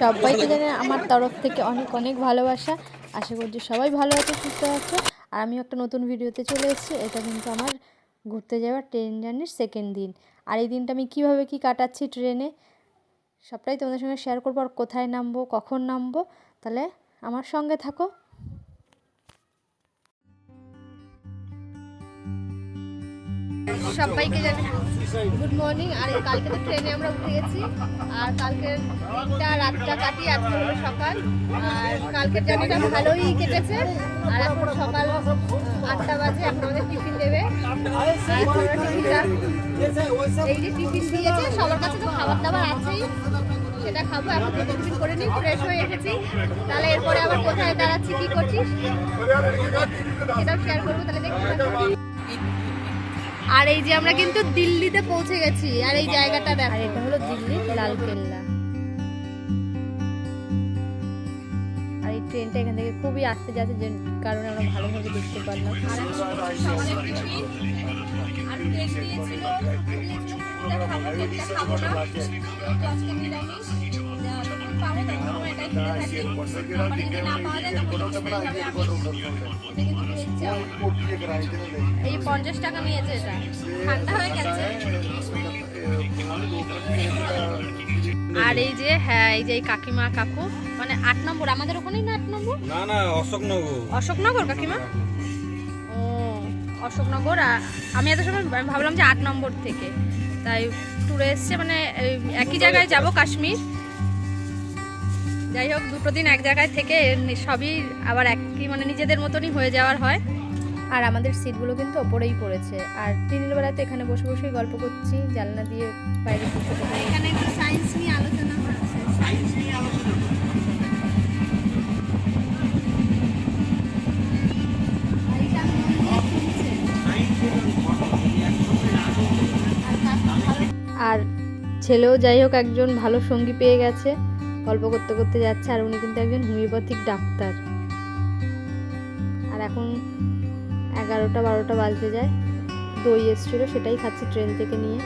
সবাইকে জানে আমার তরফ থেকে অনেক অনেক ভালোবাসা। আশা করছি সবাই ভালো আছে, সুস্থ আছে। আর আমি একটা নতুন ভিডিওতে চলে এসেছি। এটা কিন্তু আমার ঘুরতে যাওয়ার ট্রেন জার্নির সেকেন্ড দিন। আর এই দিনটা আমি কীভাবে কি কাটাচ্ছি ট্রেনে, সবটাই তোমাদের সঙ্গে শেয়ার করব। আর কোথায় নামবো, কখন নামবো, তাহলে আমার সঙ্গে থাকো। সবাইকে জানি গুড মর্নিং আর কালকে তো ট্রেনে আমরা উঠে গেছি আর কালকের রাতটা কাটিয়ে আজকে সকাল। আর কালকের জার্নিটা ভালোই কেটেছে। আর এখন সকাল আটটা বাজে, এখন আমাদের টিফিন দেবে। এই যে টিফিন দিয়েছে, সবার কাছে তো খাবার দাবার আছেই। সেটা খাব, এখন টিফিন করে নিই ফ্রেশ হয়ে এসেছি। তাহলে এরপরে আবার কোথায় দাঁড়াচ্ছি, কি করছিস? সেটাও শেয়ার করব, তাহলে দেখতে। আর এই যে আমরা কিন্তু দিল্লিতে পৌঁছে গেছি আর এই জায়গাটা দেখ। এটা হলো দিল্লি লাল কেল্লা আর এই ট্রেনটা এখান থেকে খুবই আসতে যাচ্ছে যে কারণে আমরা ভালোভাবে দেখতে পারলাম। আর পাবো তখন এটাই খেতে থাকি আবার যদি না পাওয়া যায় তখন হবে আমিষ। এটা কিন্তু ভেজ চাও। এই পঞ্চাশ টাকা নিয়েছে এটা। ঠান্ডা হয়ে গেছে। আর এই যে হ্যাঁ এই যে কাকিমা কাকু মানে আট নম্বর আমাদের ওখানেই না আট নম্বর? না না অশোকনগর। অশোকনগর কাকিমা? ও অশোকনগর আমি এত সময় ভাবলাম যে আট নম্বর থেকে। তাই ট্যুরে এসছে মানে একই জায়গায় যাব কাশ্মীর। যাই হোক দুটো দিন এক জায়গায় থেকে সবই আবার একই মানে নিজেদের মতনই হয়ে যাওয়ার হয়। আর আমাদের সিটগুলো কিন্তু ওপরেই পড়েছে। আর দিনের বেলা তো এখানে বসে বসেই গল্প করছি জানলা দিয়ে বাইরে এখানে একটু সায়েন্স নিয়ে আলোচনা হচ্ছে সায়েন্স নিয়ে আলোচনা আর ছেলেও যাই হোক একজন ভালো সঙ্গী পেয়ে গেছে। গল্প করতে করতে যাচ্ছে আর উনি কিন্তু একজন হোমিওপ্যাথিক ডাক্তার। আর এখন এগারোটা বারোটা বাজতে যায়, দই এসছিল, সেটাই খাচ্ছি ট্রেন থেকে নিয়ে।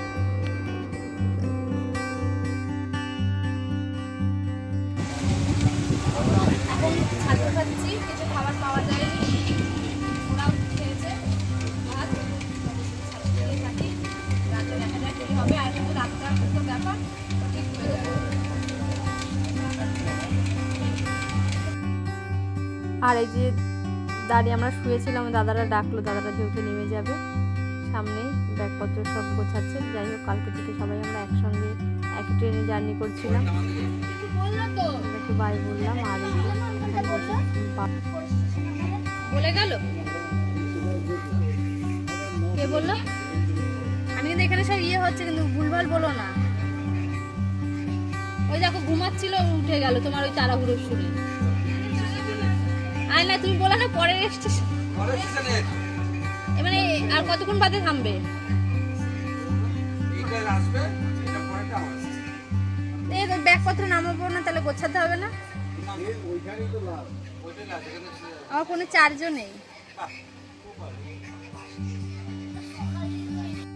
খাবার পাওয়া যায়নি। আর এই যে দাঁড়িয়ে আমরা শুয়েছিলাম, দাদারা ডাকলো, দাদারা যেহেতু নেমে যাবে সামনে ব্যাগপত্র সব গোছাচ্ছে। যাই হোক, কালকে থেকে সবাই আমরা একসঙ্গে এক ট্রেনে জার্নি করছিলাম। একটু বাই বললাম, আর বলে গেল? কে বলল? আমি কিন্তু এখানে সব ইয়ে হচ্ছে, কিন্তু ভুলভাল বলো না। ওই দেখো, ঘুমাচ্ছিল, উঠে গেল তোমার ওই তাড়াহুড়োর শুনে। আয় না তুমি বলে না পরের স্টেশন মানে আর কতক্ষণ বাদে থামবে? এই তো ব্যাগপত্র নামাবো না তাহলে গোছাতে হবে না? আমার কোনো চার্জও নেই।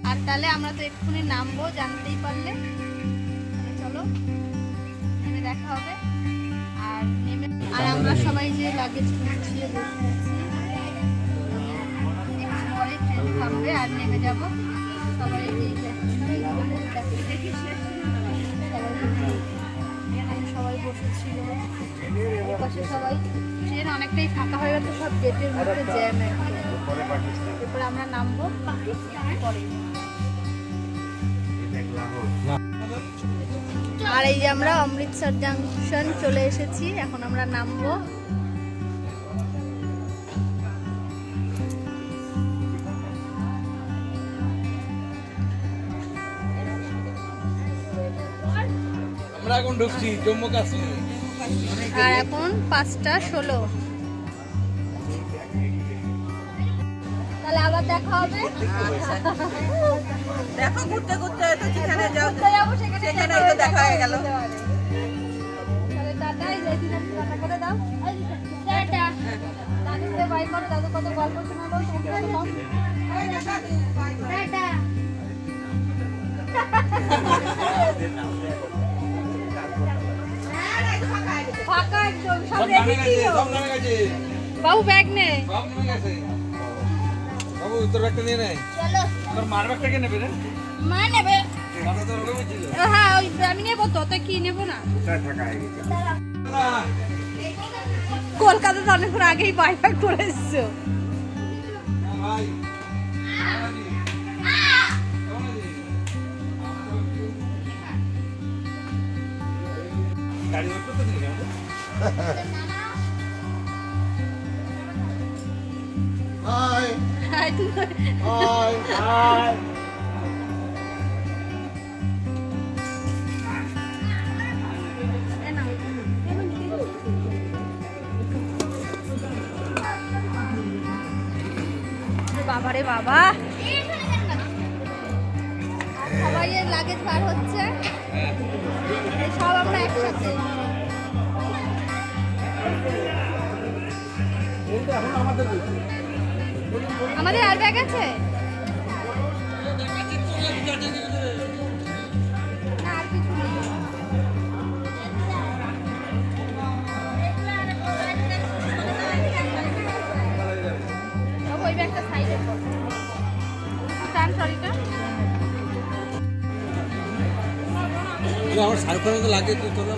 আর তাহলে আমরা তো এক্ষুনি নামবো জানতেই পারলে। চলো দেখা হবে। আর আর আমরা সবাই যে লাগেজ গুছিয়ে পরে ট্রেন থামবে আর নেমে যাব। সবাই সবাই বসেছিল। এপাশে সবাই। ট্রেন অনেকটাই ফাঁকা হয়ে গেছে সব গেটের মধ্যে জ্যাম এরপর আমরা নামবো পরে। আর এই যে আমরা অমৃতসর জাংশন চলে এসেছি এখন আমরা নামবো। আমরা এখন ঢুকছি জম্মু কাশ্মীর। আর এখন পাঁচটা ষোলো। তাহলে আবার দেখা হবে? দেখো ঘুরতে ঘুরতে তো যেখানে যাও যাব সেখানে সেখানেই তো দেখা হয়ে গেল। দিদি কত গল্প শোনালো টাটা। বাবু ব্যাগ নে। সব নামে গেছে। বাবু তোর ব্যাগটা নিয়ে নেয় চলো। তোর মার ব্যাগটা কে নেবে রে? মা নেবে। মাথা তোর ওরকমই ছিল। হ্যাঁ ওই আমি নেব তো তো কি নেব না? না, কলকাতাতে অনেকক্ষণ আগেই বাইপাক করে এসছো। ভাই? কেমন আছিস? গাড়ি ওয়েট করতে দিলি কেন? হ্যাঁ তুমি বাবা। রে বাবা সবাই এর লাগেজ পার হচ্ছে। সব আমরা একসাথে। আমাদের আর ব্যাগ আছে না, আর কিছু নেই। বাবু, ওই ব্যাগটা সাইডে কর। টান ট্রলিটা। না, আমার সারখানে তো লাগে তুই তোলা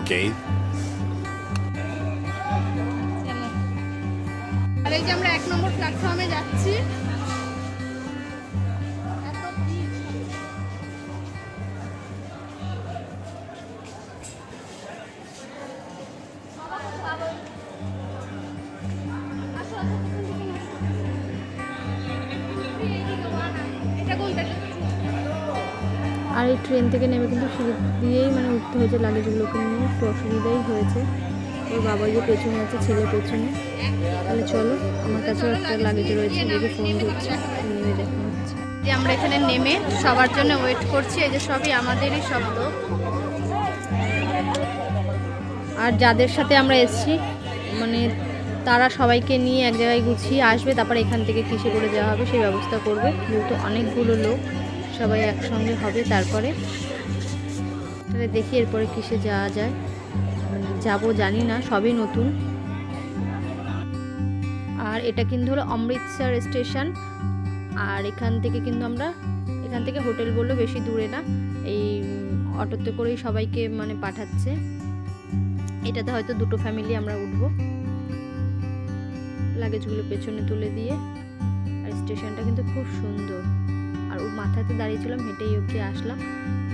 Okay. আর এই যে আমরা এক নম্বর প্ল্যাটফর্মে যাচ্ছি। আর এই ট্রেন থেকে নেমে কিন্তু সিঁড়ি দিয়েই মানে উঠতে হয়েছে লাগেজগুলোকে নিয়ে, একটু অসুবিধাই হয়েছে। ওর বাবা যে পেছনে আছে, ছেলে পেছনে। তাহলে চলো, আমার কাছেও একটা লাগেজ রয়েছে, দেখে ফোন হচ্ছে যে আমরা এখানে নেমে সবার জন্য ওয়েট করছি, এই যে সবই আমাদেরই শব্দ। আর যাদের সাথে আমরা এসেছি মানে তারা সবাইকে নিয়ে এক জায়গায় গুছিয়ে আসবে, তারপর এখান থেকে কিসে করে যাওয়া হবে সেই ব্যবস্থা করবে। যেহেতু অনেকগুলো লোক সবাই একসঙ্গে হবে, তারপরে তাহলে দেখি এরপরে কিসে যাওয়া যায়। যাব জানি না, সবই নতুন। আর এটা কিন্তু হলো অমৃতসর স্টেশন। আর এখান থেকে কিন্তু আমরা, এখান থেকে হোটেল বললেও বেশি দূরে না। এই অটোতে করেই সবাইকে মানে পাঠাচ্ছে। এটাতে হয়তো দুটো ফ্যামিলি আমরা উঠবো। লাগেজগুলো পেছনে তুলে দিয়ে। আর স্টেশনটা কিন্তু খুব সুন্দর। আর ওর মাথাতে দাঁড়িয়েছিলাম, হেঁটেই অবধি আসলাম।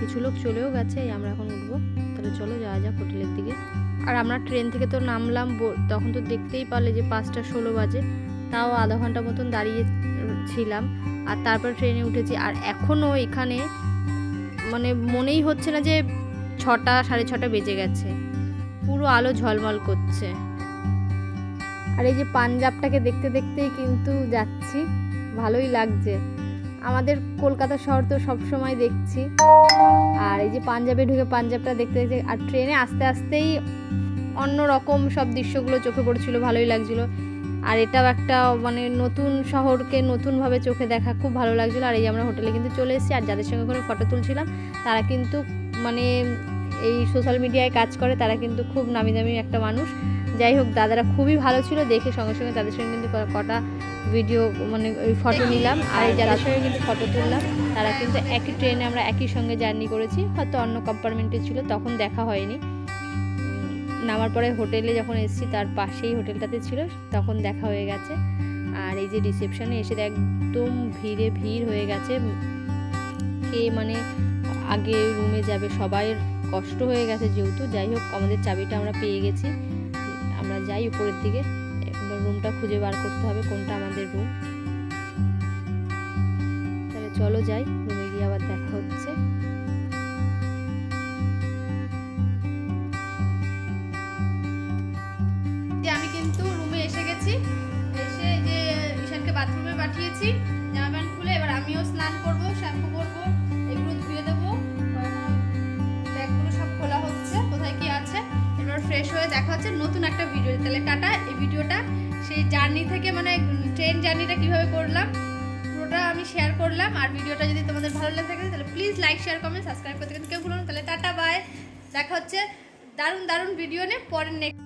কিছু লোক চলেও গেছে আমরা এখন উঠবো। তাহলে চলো যাওয়া যাক হোটেলের দিকে। আর আমরা ট্রেন থেকে তো নামলাম তখন তো দেখতেই পারলে যে পাঁচটা ষোলো বাজে। তাও আধা ঘণ্টা মতন দাঁড়িয়ে ছিলাম আর তারপর ট্রেনে উঠেছি। আর এখনও এখানে মানে মনেই হচ্ছে না যে ছটা, সাড়ে ছটা বেজে গেছে। পুরো আলো ঝলমল করছে। আর এই যে পাঞ্জাবটাকে দেখতে দেখতেই কিন্তু যাচ্ছি। ভালোই লাগছে। আমাদের কলকাতা শহর তো সব সময় দেখছি। আর এই যে পাঞ্জাবে ঢুকে পাঞ্জাবটা দেখতে দেখতে আর ট্রেনে আস্তে আস্তেই অন্য রকম সব দৃশ্যগুলো চোখে পড়ছিল, ভালোই লাগছিল। আর এটাও একটা মানে নতুন শহরকে নতুনভাবে চোখে দেখা খুব ভালো লাগছিল। আর এই যে আমরা হোটেলে কিন্তু চলে এসেছি, আর যাদের সঙ্গে করে ফটো তুলছিলাম, তারা কিন্তু মানে এই সোশ্যাল মিডিয়ায় কাজ করে, তারা কিন্তু খুব নামি দামি একটা মানুষ। যাই হোক, দাদারা খুবই ভালো ছিল। দেখে সঙ্গে সঙ্গে তাদের সঙ্গে কিন্তু কটা ভিডিও মানে ওই ফটো নিলাম। আর যাদের সঙ্গে কিন্তু ফটো তুললাম, তারা কিন্তু একই ট্রেনে আমরা একই সঙ্গে জার্নি করেছি। হয়তো অন্য কম্পার্টমেন্টে ছিল, তখন দেখা হয়নি। নামার পরে হোটেলে যখন এসেছি, তার পাশেই হোটেলটাতে ছিল, তখন দেখা হয়ে গেছে। আর এই যে রিসেপশনে এসে একদম ভিড়ে ভিড় হয়ে গেছে। কে মানে আগে রুমে যাবে সবাই কষ্ট হয়ে গেছে যেহেতু। যাই হোক, আমাদের চাবিটা আমরা পেয়ে গেছি। যাই উপরের দিকে। রুমটা খুঁজে বার করতে হবে কোনটা আমাদের রুম তাহলে চলো যাই রুমে গিয়ে আবার দেখা হচ্ছে। আমি কিন্তু রুমে এসে গেছি। এসে যে ঈশানকে বাথরুমে পাঠিয়েছি। জামা প্যান্ট খুলে এবার আমিও স্নান করব। হচ্ছে নতুন একটা ভিডিও তাহলে টাটা, এই ভিডিওটা সেই জার্নি থেকে মানে ট্রেন জার্নিটা কীভাবে করলাম, পুরোটা আমি শেয়ার করলাম। আর ভিডিওটা যদি তোমাদের ভালো লাগে থাকে, তাহলে please like share comment subscribe করতে কিন্তু কেউ ভুলো তাহলে টাটা বাই দেখা হচ্ছে দারুণ দারুণ ভিডিও নিয়ে পরের নেক্সট